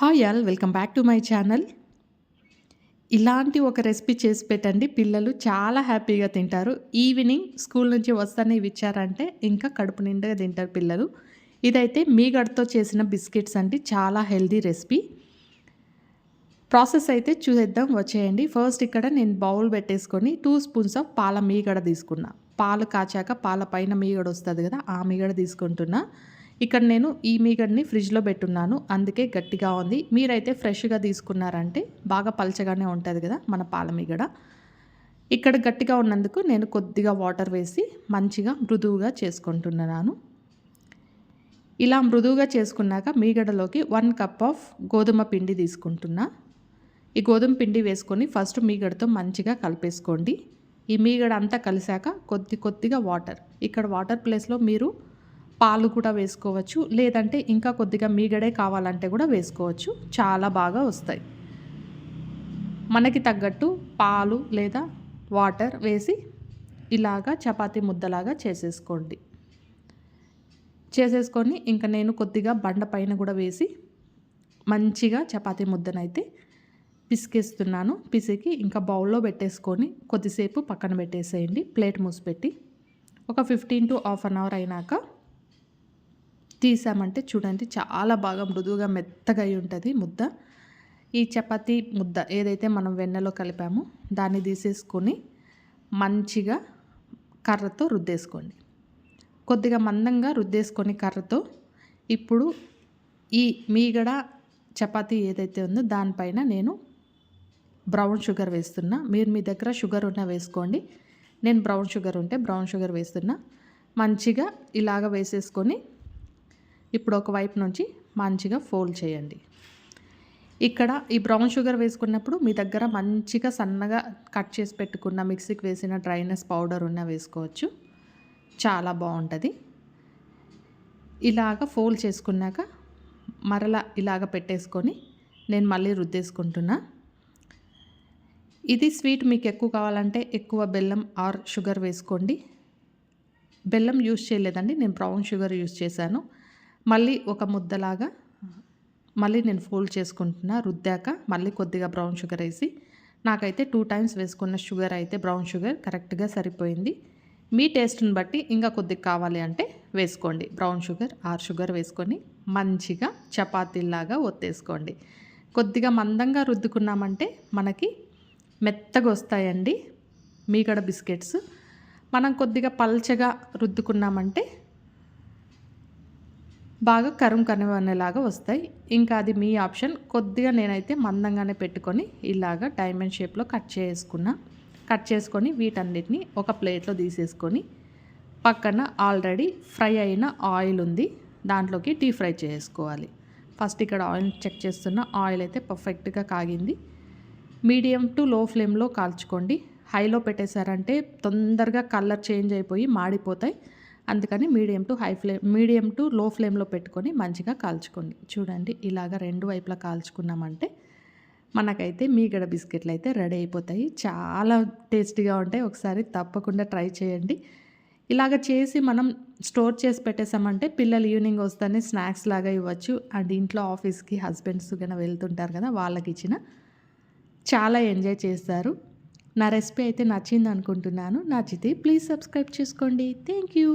Hi all welcome back to my channel. ఇలాంటి ఒక recipe చేసి పెట్టండి. పిల్లలు చాలా హ్యాపీగా తింటారు. ఈవినింగ్ స్కూల్ నుంచి వస్తానే ఇవి ఇచ్చారంటే ఇంకా కడుపు నిండుగా తింటారు పిల్లలు. ఇదైతే మీ గడితో చేసిన బిస్కెట్స్ అండి. చాలా హెల్దీ రెసిపీ. ప్రాసెస్ అయితే చూసేద్దాం. వచ్చేయండి. ఫస్ట్ ఇక్కడ నేను బౌల్ పెట్టేసుకొని టూ స్పూన్స్ ఆఫ్ పాల మీగడ తీసుకున్నా. పాలు కాచాక పాల పైన మీగడ వస్తుంది కదా ఆ మీగడ తీసుకుంటున్నా. ఇక్కడ నేను ఈ మీగడ్ని ఫ్రిడ్జ్లో పెట్టున్నాను. అందుకే గట్టిగా ఉంది. మీరైతే ఫ్రెష్గా తీసుకున్నారంటే బాగా పలచగానే ఉంటుంది కదా మన పాల మీగడ. ఇక్కడ గట్టిగా ఉన్నందుకు నేను కొద్దిగా వాటర్ వేసి మంచిగా మృదువుగా చేసుకుంటున్నాను. ఇలా మృదువుగా చేసుకున్నాక మీగడలోకి వన్ కప్ ఆఫ్ గోధుమ పిండి తీసుకుంటున్నా. ఈ గోధుమ పిండి వేసుకొని ఫస్ట్ మీగడతో మంచిగా కలిపేసుకోండి. ఈ మీగడ అంతా కలిసాక కొద్ది కొద్దిగా వాటర్. ఇక్కడ వాటర్ ప్లేస్లో మీరు పాలు కూడా వేసుకోవచ్చు. లేదంటే ఇంకా కొద్దిగా మీగడే కావాలంటే కూడా వేసుకోవచ్చు. చాలా బాగా వస్తాయి. మనకి తగ్గట్టు పాలు లేదా వాటర్ వేసి ఇలాగా చపాతి ముద్దలాగా చేసేసుకోండి. చేసేసుకొని ఇంకా నేను కొద్దిగా బండ పైన కూడా వేసి మంచిగా చపాతీ ముద్దనైతే పిసికేస్తున్నాను. పిసికి ఇంకా బౌల్లో పెట్టేసుకొని కొద్దిసేపు పక్కన పెట్టేసేయండి. ప్లేట్ మూసిపెట్టి ఒక fifteen to half an hour అయినాక తీసామంటే చూడండి చాలా బాగా మృదువుగా మెత్తగా అయి ఉంటుంది ముద్ద. ఈ చపాతీ ముద్ద ఏదైతే మనం వెన్నెలో కలిపామో దాన్ని తీసేసుకొని మంచిగా కర్రతో రుద్దేసుకోండి. కొద్దిగా మందంగా రుద్దేసుకొని కర్రతో ఇప్పుడు ఈ మీగడ చపాతీ ఏదైతే ఉందో దానిపైన నేను బ్రౌన్ షుగర్ వేస్తున్నా. మీరు మీ దగ్గర షుగర్ ఉన్న వేసుకోండి. నేను బ్రౌన్ షుగర్ ఉంటే బ్రౌన్ షుగర్ వేస్తున్నా. మంచిగా ఇలాగ వేసేసుకొని ఇప్పుడు ఒక వైపు నుంచి మంచిగా ఫోల్డ్ చేయండి. ఇక్కడ ఈ బ్రౌన్ షుగర్ వేసుకున్నప్పుడు మీ దగ్గర మంచిగా సన్నగా కట్ చేసి పెట్టుకున్న మిక్సీకి వేసిన డ్రైనెస్ పౌడర్ ఉన్న వేసుకోవచ్చు. చాలా బాగుంటుంది. ఇలాగ ఫోల్డ్ చేసుకున్నాక మరలా ఇలాగ పెట్టేసుకొని నేను మళ్ళీ రుద్దేసుకుంటున్నా. ఇది స్వీట్ మీకు ఎక్కువ కావాలంటే ఎక్కువ బెల్లం ఆర్ షుగర్ వేసుకోండి. బెల్లం యూస్ చేయలేదండి నేను బ్రౌన్ షుగర్ యూస్ చేశాను. మళ్ళీ ఒక ముద్దలాగా మళ్ళీ నేను ఫోల్డ్ చేసుకుంటున్నా రుద్దాక మళ్ళీ కొద్దిగా బ్రౌన్ షుగర్ వేసి. నాకైతే టూ టైమ్స్ వేసుకున్న షుగర్ అయితే బ్రౌన్ షుగర్ కరెక్ట్గా సరిపోయింది. మీ టేస్ట్ని బట్టి ఇంకా కొద్దిగా కావాలి అంటే వేసుకోండి. బ్రౌన్ షుగర్ ఆర్ షుగర్ వేసుకొని మంచిగా చపాతీలాగా ఒత్తేసుకోండి. కొద్దిగా మందంగా రుద్దుకున్నామంటే మనకి మెత్తగా వస్తాయండి మీగడ బిస్కెట్స్. మనం కొద్దిగా పల్చగా రుద్దుకున్నామంటే బాగా కరుం కనివనేలాగా వస్తాయి. ఇంకా అది మీ ఆప్షన్. కొద్దిగా నేనైతే మందంగానే పెట్టుకొని ఇలాగా డైమండ్ షేప్లో కట్ చేసుకున్నా కట్ చేసుకొని వీటన్నిటిని ఒక ప్లేట్లో తీసేసుకొని పక్కన ఆల్రెడీ ఫ్రై అయిన ఆయిల్ ఉంది. దాంట్లోకి డీ ఫ్రై చేసుకోవాలి. ఫస్ట్ ఇక్కడ ఆయిల్ చెక్ చేస్తున్న ఆయిల్ అయితే పర్ఫెక్ట్గా కాగింది. మీడియం టు లో ఫ్లేమ్లో కాల్చుకోండి. హైలో పెట్టేశారంటే తొందరగా కలర్ చేంజ్ అయిపోయి మాడిపోతాయి. అందుకని medium to high flame medium to low ఫ్లేమ్లో పెట్టుకొని మంచిగా కాల్చుకోండి. చూడండి ఇలాగ రెండు వైపులా కాల్చుకున్నామంటే మనకైతే మీగడ బిస్కెట్లు అయితే రెడీ అయిపోతాయి. చాలా టేస్టీగా ఉంటాయి. ఒకసారి తప్పకుండా ట్రై చేయండి. ఇలాగ చేసి మనం స్టోర్ చేసి పెట్టేసామంటే పిల్లలు ఈవినింగ్ వస్తేనే స్నాక్స్ లాగా ఇవ్వచ్చు. అండ్ ఇంట్లో ఆఫీస్కి హస్బెండ్స్ కన్నా వెళ్తుంటారు కదా వాళ్ళకి ఇచ్చిన చాలా ఎంజాయ్ చేస్తారు. నా రెసిపీ అయితే నచ్చింది అనుకుంటున్నాను నచ్చితే ప్లీజ్ సబ్స్క్రైబ్ చేసుకోండి. Thank you.